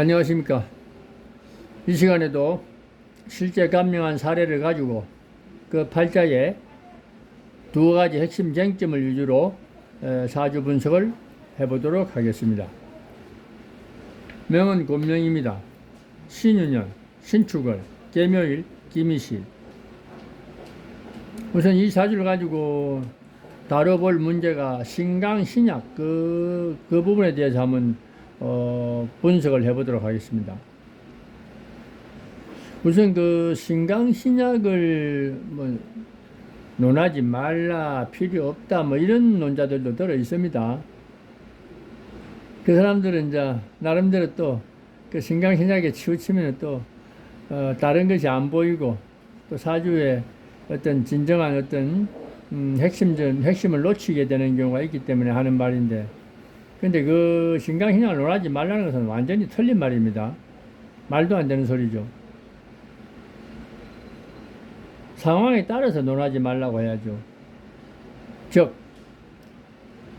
안녕하십니까. 이 시간에도 실제 감명한 사례를 가지고 그 팔자의 두 가지 핵심 쟁점을 위주로 에, 사주 분석을 해보도록 하겠습니다. 명은 곤명입니다. 신유년, 신축월, 개묘일, 기미실. 우선 이 사주를 가지고 다뤄볼 문제가 신강, 신약 그, 그 부분에 대해서 한번 어, 분석을 해보도록 하겠습니다. 우선 그 신강, 신약을 뭐 논하지 말라, 필요 없다, 뭐 이런 논자들도 들어 있습니다. 그 사람들은 이제 나름대로 또 그 신강, 신약에 치우치면 또 어, 다른 것이 안 보이고 또 사주에 어떤 진정한 어떤 음, 핵심, 핵심을 놓치게 되는 경우가 있기 때문에 하는 말인데, 근데 그 신강신약을 논하지 말라는 것은 완전히 틀린 말입니다. 말도 안 되는 소리죠. 상황에 따라서 논하지 말라고 해야죠. 즉,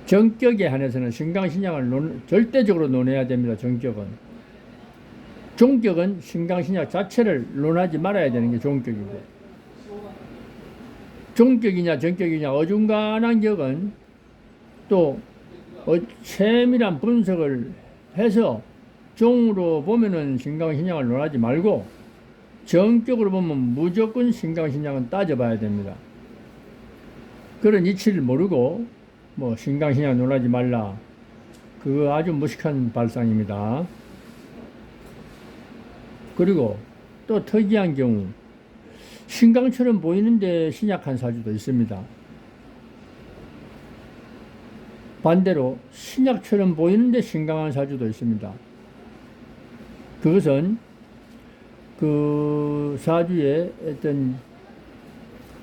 정격에 한해서는 신강신약을 논, 절대적으로 논해야 됩니다. 정격은. 종격은 신강신약 자체를 논하지 말아야 되는 게 종격이고. 종격이냐 정격이냐 어중간한 격은 또 어, 세밀한 분석을 해서 종으로 보면은 신강신약을 논하지 말고 정격으로 보면 무조건 신강신약은 따져봐야 됩니다. 그런 이치를 모르고 뭐 신강신약 논하지 말라 그거 아주 무식한 발상입니다. 그리고 또 특이한 경우 신강처럼 보이는데 신약한 사주도 있습니다. 반대로 신약처럼 보이는데 신강한 사주도 있습니다. 그것은 그 사주의 어떤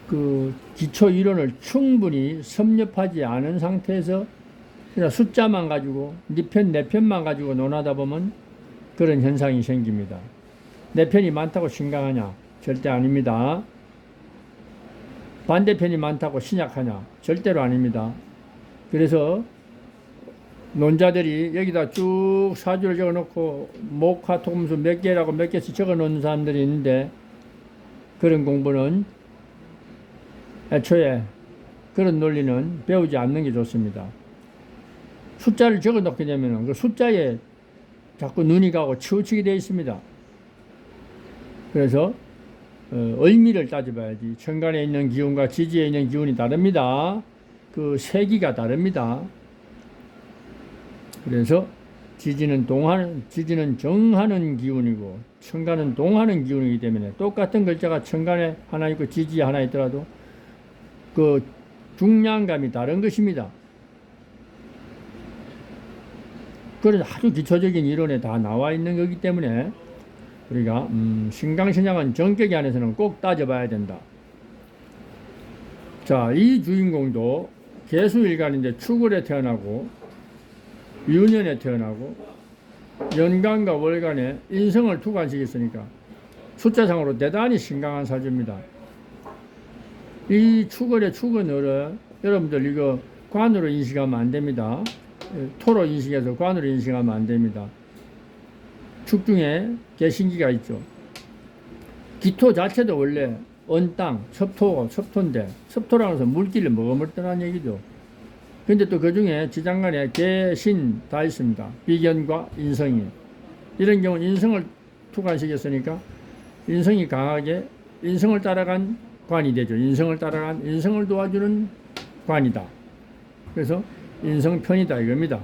그 기초 이론을 충분히 섭렵하지 않은 상태에서 그냥 숫자만 가지고 네 편, 내 편만 가지고 논하다 보면 그런 현상이 생깁니다. 내 편이 많다고 신강하냐? 절대 아닙니다. 반대편이 많다고 신약하냐? 절대로 아닙니다. 그래서 논자들이 여기다 쭉 사주를 적어 놓고 목화 토금수 몇 개라고 몇 개씩 적어 놓는 사람들이 있는데 그런 공부는 애초에 그런 논리는 배우지 않는 게 좋습니다. 숫자를 적어 놓게 되면 그 숫자에 자꾸 눈이 가고 치우치게 되어 있습니다. 그래서 어, 의미를 따져봐야지. 천간에 있는 기운과 지지에 있는 기운이 다릅니다. 그 세기가 다릅니다. 그래서 지지는 동하는 지지는 정하는 기운이고 천간은 동하는 기운이기 때문에 똑같은 글자가 천간에 하나 있고 지지에 하나 있더라도 그 중량감이 다른 것입니다. 그래서 아주 기초적인 이론에 다 나와 있는 거기 때문에 우리가 음, 신강신약은 정격에 안에서는 꼭 따져봐야 된다. 자, 이 주인공도 개수일간인데 축월에 태어나고 유년에 태어나고 연간과 월간에 인성을 투관시켰으니까 숫자상으로 대단히 신강한 사주입니다. 이 축월의 축은을 여러분들 이거 관으로 인식하면 안 됩니다. 토로 인식해서 관으로 인식하면 안 됩니다. 축 중에 개신기가 있죠. 기토 자체도 원래 언땅, 첩토, 첩토인데 첩토라는 것은 물기를 머금었다는 얘기죠. 근데 또 그 중에 지장간에 개 신 다 있습니다. 비견과 인성이. 이런 경우는 인성을 투관시켰으니까 인성이 강하게 인성을 따라간 관이 되죠. 인성을 따라간 인성을 도와주는 관이다. 그래서 인성편이다 이겁니다.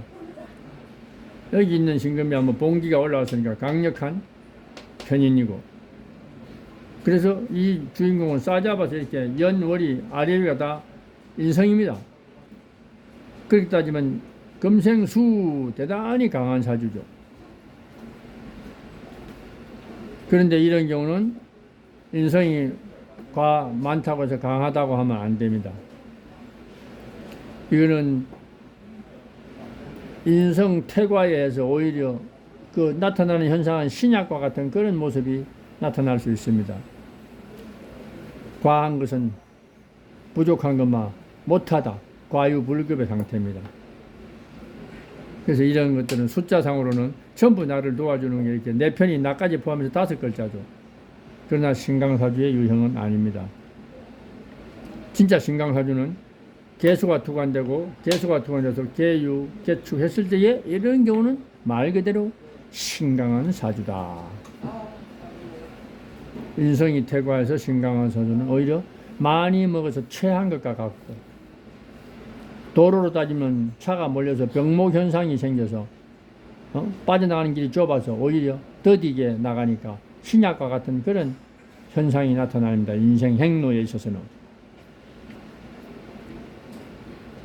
여기 있는 신금이 한번 봉기가 올라왔으니까 강력한 편인이고 그래서 이 주인공은 싸잡아서 이렇게 연월이 아래위가 다 인성입니다. 그렇게 따지면 금생수 대단히 강한 사주죠. 그런데 이런 경우는 인성이 과 많다고 해서 강하다고 하면 안 됩니다. 이거는 인성 퇴과에 의해서 오히려 그 나타나는 현상은 신약과 같은 그런 모습이 나타날 수 있습니다. 과한 것은 부족한 것만 못하다. 과유불급의 상태입니다. 그래서 이런 것들은 숫자상으로는 전부 나를 도와주는 게 이렇게 내 편이 나까지 포함해서 다섯 글자죠. 그러나 신강사주의 유형은 아닙니다. 진짜 신강사주는 개수가 투관되고 개수가 투관돼서 개유, 개축 했을 때에 이런 경우는 말 그대로 신강한 사주다. 인성이 퇴과해서 신강한 사주는 오히려 많이 먹어서 체한 것과 같고 도로로 따지면 차가 몰려서 병목 현상이 생겨서 어? 빠져나가는 길이 좁아서 오히려 더디게 나가니까 신약과 같은 그런 현상이 나타납니다. 인생 행로에 있어서는.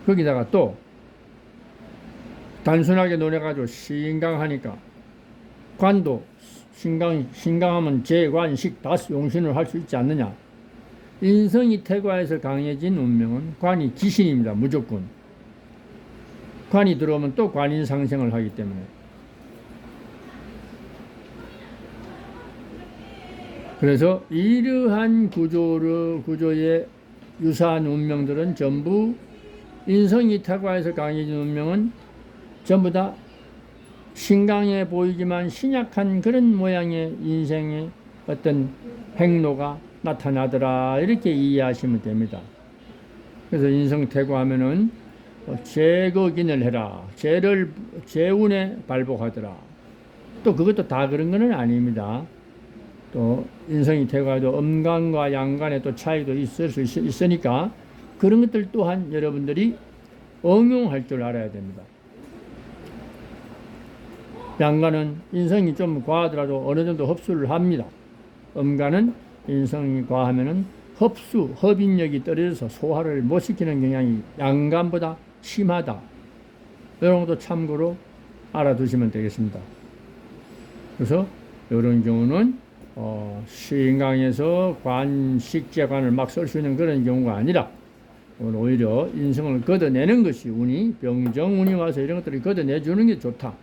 거기다가 또 단순하게 논해가지고 신강하니까 관도 신강 신강하면 재관식 다스 용신을 할 수 있지 않느냐? 인성이 퇴과해서 강해진 운명은 관이 기신입니다. 무조건. 관이 들어오면 또 관인 상생을 하기 때문에. 그래서 이러한 구조를 구조의 유사한 운명들은 전부 인성이 퇴과해서 강해진 운명은 전부 다 신강해 보이지만 신약한 그런 모양의 인생의 어떤 행로가 나타나더라 이렇게 이해하시면 됩니다. 그래서 인성 퇴과하면은 제거긴을 해라 죄를 재운에 발복하더라 또 그것도 다 그런 것은 아닙니다. 또 인성이 퇴과해도 음간과 양간의 또 차이도 있을 수 있, 있으니까 그런 것들 또한 여러분들이 응용할 줄 알아야 됩니다. 양간은 인성이 좀 과하더라도 어느 정도 흡수를 합니다. 음간은 인성이 과하면은 흡수, 흡인력이 떨어져서 소화를 못 시키는 경향이 양간보다 심하다. 이런 것도 참고로 알아두시면 되겠습니다. 그래서 이런 경우는 어, 신강에서 관식재관을 막 쓸 수 있는 그런 경우가 아니라 오히려 인성을 걷어내는 것이 운이 병정운이 와서 이런 것들을 걷어내주는 게 좋다.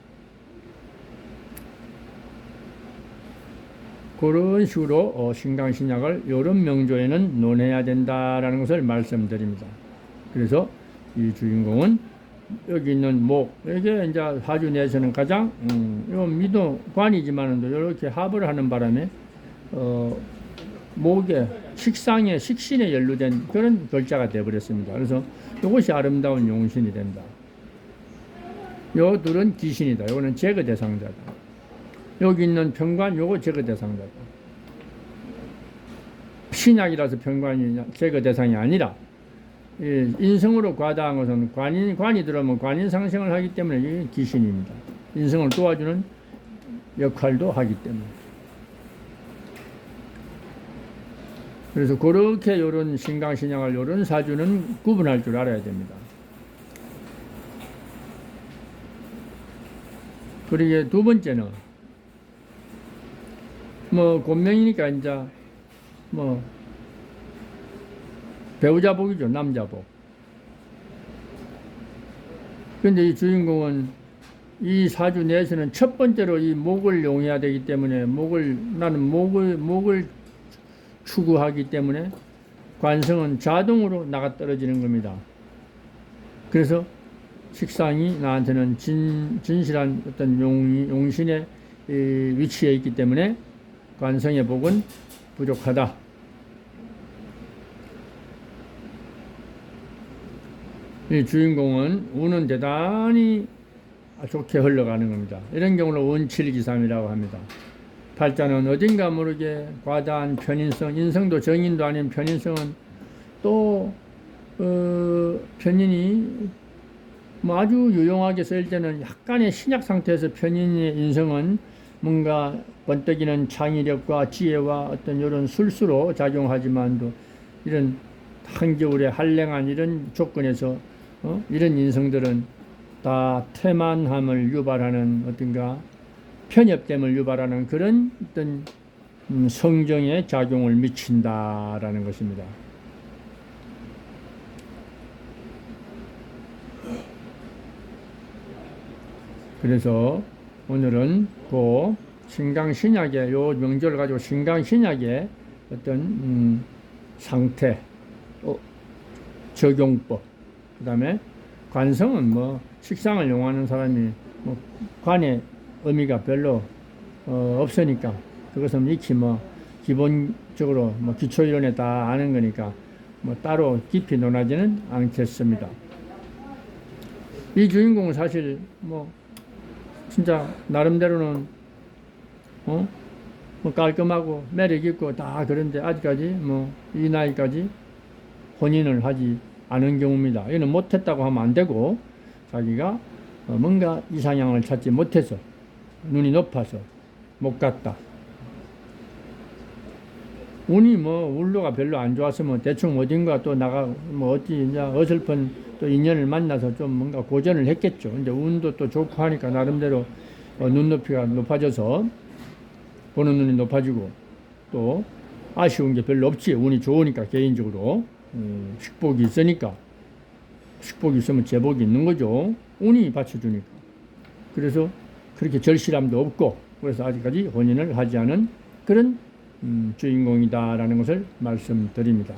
그런 식으로 어, 신강신약을 이런 명조에는 논해야 된다라는 것을 말씀드립니다. 그래서 이 주인공은 여기 있는 목, 이게 이제 화주 내에서는 가장, 음, 요 미도 관이지만은 이렇게 합을 하는 바람에, 어, 목에, 식상에, 식신에 연루된 그런 글자가 되어버렸습니다. 그래서 이것이 아름다운 용신이 된다. 요 둘은 기신이다. 요거는 제거 대상자다. 여기 있는 평관, 요거 제거 대상자다. 신약이라서 평관이 제거 대상이 아니라, 예, 인성으로 과다한 것은 관인, 관이 들어오면 관인 상생을 하기 때문에 이게 기신입니다. 인성을 도와주는 역할도 하기 때문에. 그래서 그렇게 요런 신강신약을 요런 사주는 구분할 줄 알아야 됩니다. 그리고 두 번째는 뭐 곤명이니까 이제 뭐 배우자복이죠 남자복. 근데 이 주인공은 이 사주 내에서는 첫 번째로 이 목을 용해야 되기 때문에 목을 나는 목을 목을 추구하기 때문에 관성은 자동으로 나가 떨어지는 겁니다. 그래서 식상이 나한테는 진, 진실한 어떤 용, 용신의 위치에 있기 때문에 관성의 복은 부족하다. 이 주인공은 운은 대단히 좋게 흘러가는 겁니다. 이런 경우를 원칠기삼이라고 합니다. 팔자는 어딘가 모르게 과다한 편인성, 인성도 정인도 아닌 편인성은 또 어, 편인이 뭐 아주 유용하게 쓸 때는 약간의 신약 상태에서 편인의 인성은 뭔가 번뜩이는 창의력과 지혜와 어떤 이런 술수로 작용하지만도 이런 한겨울에 한랭한 이런 조건에서 어? 이런 인성들은 다 태만함을 유발하는 어떤가 편협됨을 유발하는 그런 어떤 음, 성정에 작용을 미친다라는 것입니다. 그래서 오늘은 그 신강 신약의 요 명절을 가지고 신강 신약의 어떤 음, 상태, 어, 적용법, 그 다음에 관성은 뭐 식상을 용하는 사람이 뭐 관의 의미가 별로 어, 없으니까 그것은 익히 뭐 기본적으로 뭐 기초 이론에 다 아는 거니까 뭐 따로 깊이 논하지는 않겠습니다. 이 주인공은 사실 뭐 진짜 나름대로는 어? 뭐 깔끔하고 매력 있고 다 그런데 아직까지 뭐 이 나이까지 혼인을 하지 않은 경우입니다. 이는 못했다고 하면 안 되고 자기가 어, 뭔가 이상향을 찾지 못해서 눈이 높아서 못 갔다. 운이 뭐 울로가 별로 안 좋았으면 대충 어딘가 또 나가 뭐 어디 이제 어설픈 또 인연을 만나서 좀 뭔가 고전을 했겠죠. 근데 운도 또 좋고 하니까 나름대로 어, 눈높이가 높아져서 보는 눈이 높아지고 또 아쉬운 게 별로 없지. 운이 좋으니까 개인적으로 음, 식복이 있으니까 식복이 있으면 제복이 있는 거죠. 운이 받쳐주니까. 그래서 그렇게 절실함도 없고 그래서 아직까지 혼인을 하지 않은 그런 음, 주인공이다라는 것을 말씀드립니다.